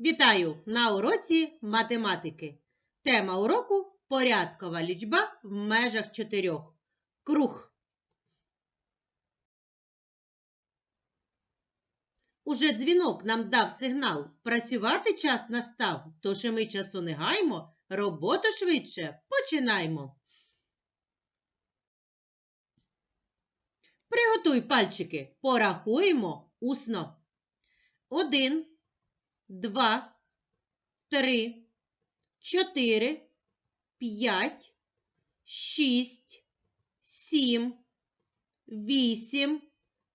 Вітаю на уроці математики. Тема уроку порядкова лічба в межах чотирьох. Круг. Уже дзвінок нам дав сигнал. Працювати час настав, тож і ми часу не гаймо, роботу швидше починаймо. Приготуй пальчики, порахуємо усно. Один, два, три, чотири, п'ять, шість, сім, вісім,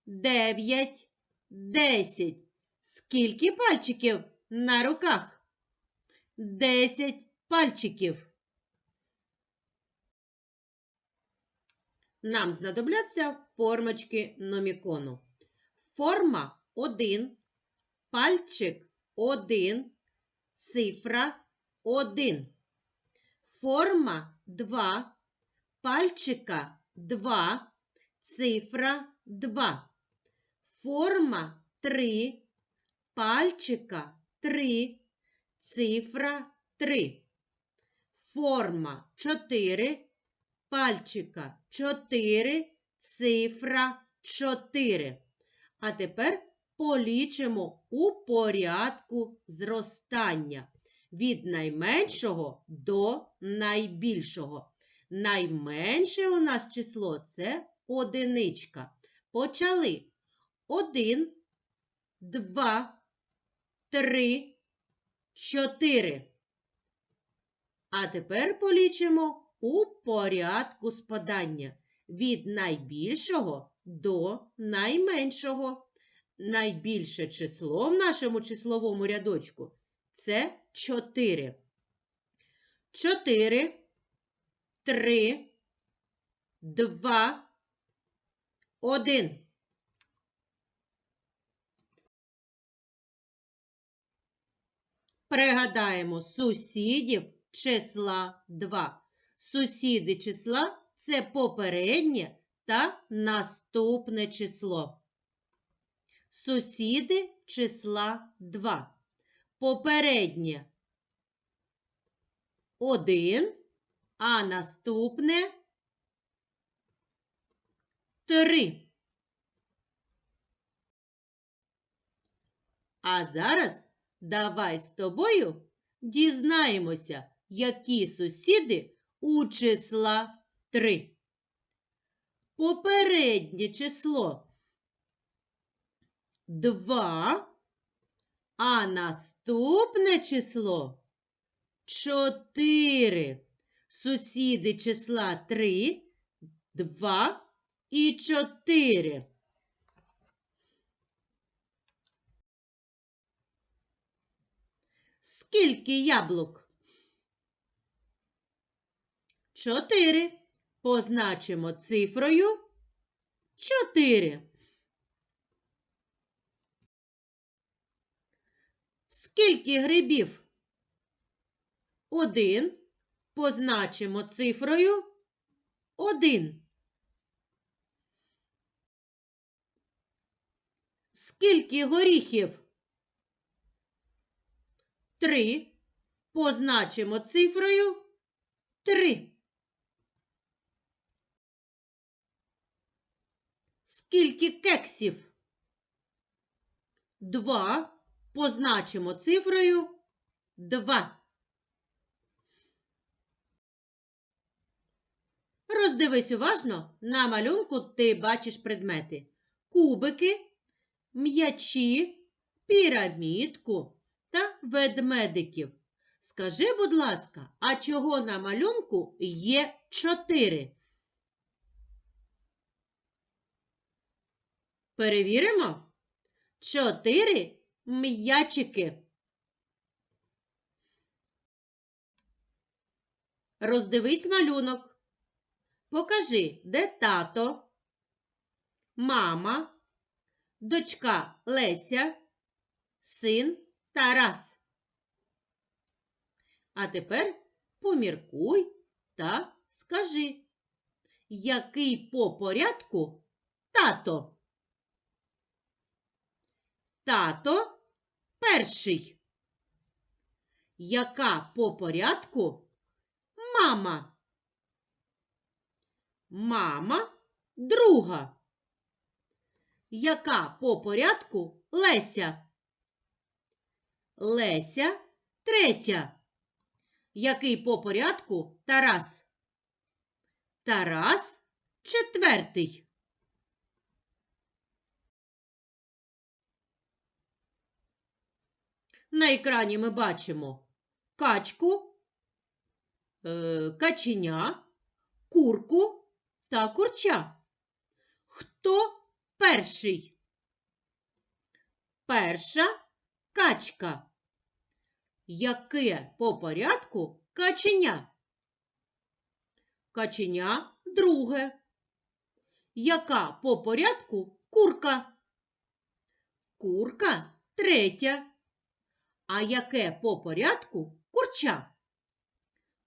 дев'ять, десять. Скільки пальчиків на руках? Десять пальчиків. Нам знадобляться формочки номікону. Форма 1, пальчик 1, цифра 1. Форма 2, пальчика 2, цифра 2. Форма 3, пальчика 3, цифра 3. Форма 4, пальчика 4, цифра 4. А тепер полічимо у порядку зростання від найменшого до найбільшого. Найменше у нас число це одиничка. Почали. Один, два, три, чотири. А тепер полічимо у порядку спадання від найбільшого до найменшого. Найбільше число в нашому числовому рядочку це 4. 4, 3, 2, 1. Пригадаємо сусідів числа 2. Сусіди числа це попереднє та наступне число. Сусіди числа 2. Попереднє 1, а наступне 3. А зараз давай з тобою дізнаємося, які сусіди у числа 3. Попереднє число 2, а наступне число 4. Сусіди числа 3, 2 і 4. Скільки яблук? Чотири. Позначимо цифрою чотири. Скільки грибів? Один. Позначимо цифрою один. Скільки горіхів? Три. Позначимо цифрою три. Скільки кексів? Два. Позначимо цифрою два. Роздивись уважно, на малюнку ти бачиш предмети. Кубики, м'ячі, пірамідку та ведмедиків. Скажи, будь ласка, а чого на малюнку є чотири? Перевіримо. Чотири м'ячики. Роздивись малюнок. Покажи, де тато, мама, дочка Леся, син Тарас. А тепер поміркуй та скажи, який по порядку тато? Тато перший. Яка по порядку мама? Мама друга. Яка по порядку Леся? Леся третя. Який по порядку Тарас? Тарас четвертий. На екрані ми бачимо качку, е, каченя, курку та курча. Хто перший? Перша качка. Яке по порядку каченя? Каченя друге. Яка по порядку курка? Курка третя. А яке по порядку курча?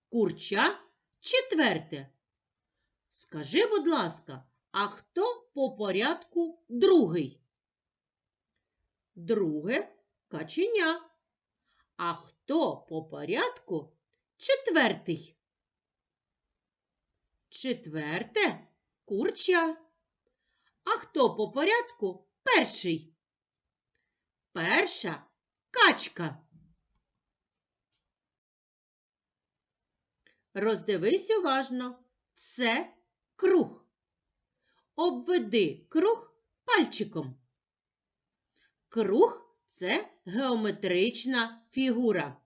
Курча четверте. Скажи, будь ласка, а хто по порядку другий? Друге каченя. А хто по порядку четвертий? Четверте курча. А хто по порядку перший? Перша качка. Роздивись уважно. Це круг. Обведи круг пальчиком. Круг це геометрична фігура.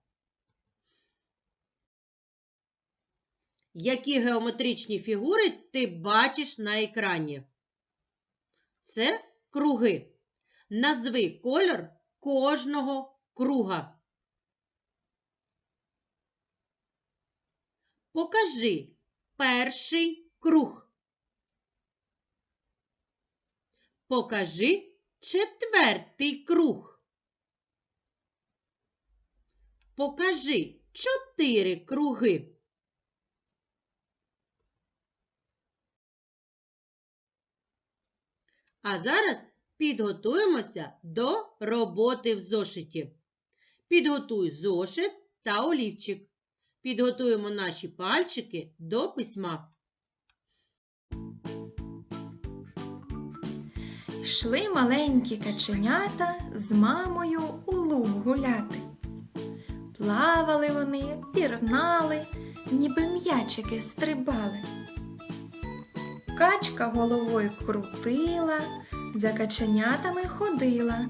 Які геометричні фігури ти бачиш на екрані? Це круги. Назви кольор кожного круга. Покажи перший круг. Покажи четвертий круг. Покажи чотири круги. А зараз підготуємося до роботи в зошиті. Підготуй зошит та олівчик. Підготуємо наші пальчики до письма. Йшли маленькі каченята з мамою у луг гуляти. Плавали вони, пірнали, ніби м'ячики стрибали. Качка головою крутила, за каченятами ходила.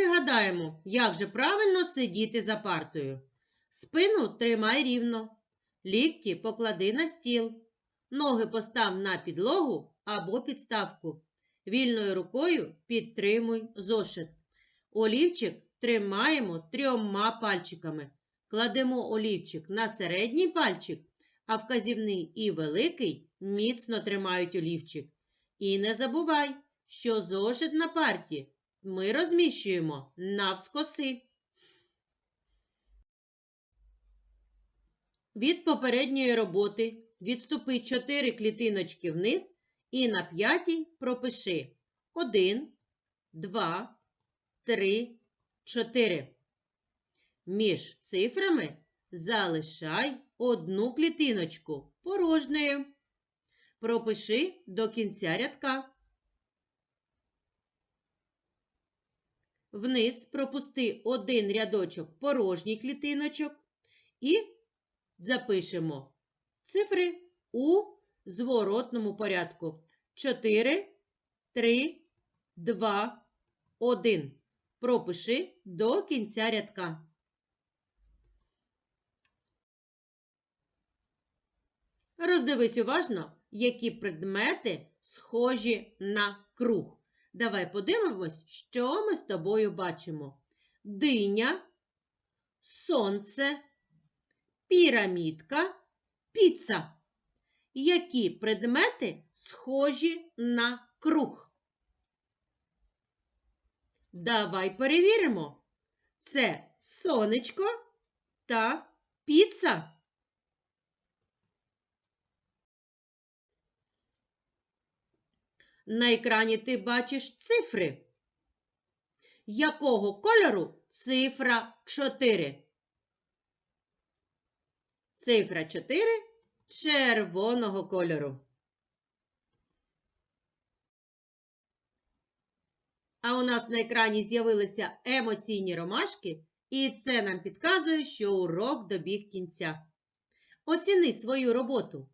Пригадаємо, як же правильно сидіти за партою. Спину тримай рівно. Лікті поклади на стіл. Ноги постав на підлогу або підставку. Вільною рукою підтримуй зошит. Олівчик тримаємо трьома пальчиками. Кладемо олівчик на середній пальчик, а вказівний і великий міцно тримають олівчик. І не забувай, що зошит на парті ми розміщуємо навскоси. Від попередньої роботи відступи 4 клітиночки вниз і на п'ятій пропиши 1, 2, 3, 4. Між цифрами залишай одну клітиночку порожньою. Пропиши до кінця рядка. Вниз пропусти один рядочок порожній клітиночок і запишемо цифри у зворотному порядку. 4, 3, 2, 1. Пропиши до кінця рядка. Роздивись уважно, які предмети схожі на круг. Давай подивимось, що ми з тобою бачимо. Диня, сонце, пірамідка, піца. Які предмети схожі на круг? Давай перевіримо. Це сонечко та піца. На екрані ти бачиш цифри. Якого кольору цифра 4? Цифра 4 червоного кольору. А у нас на екрані з'явилися емоційні ромашки, і це нам підказує, що урок добіг кінця. Оціни свою роботу.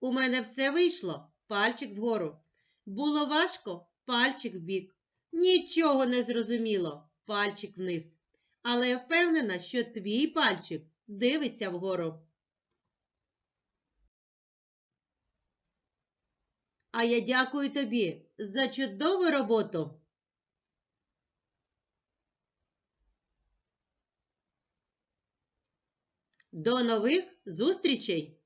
У мене все вийшло. Пальчик вгору. Було важко пальчик вбік. Нічого не зрозуміло, пальчик вниз. Але я впевнена, що твій пальчик дивиться вгору. А я дякую тобі за чудову роботу. До нових зустрічей!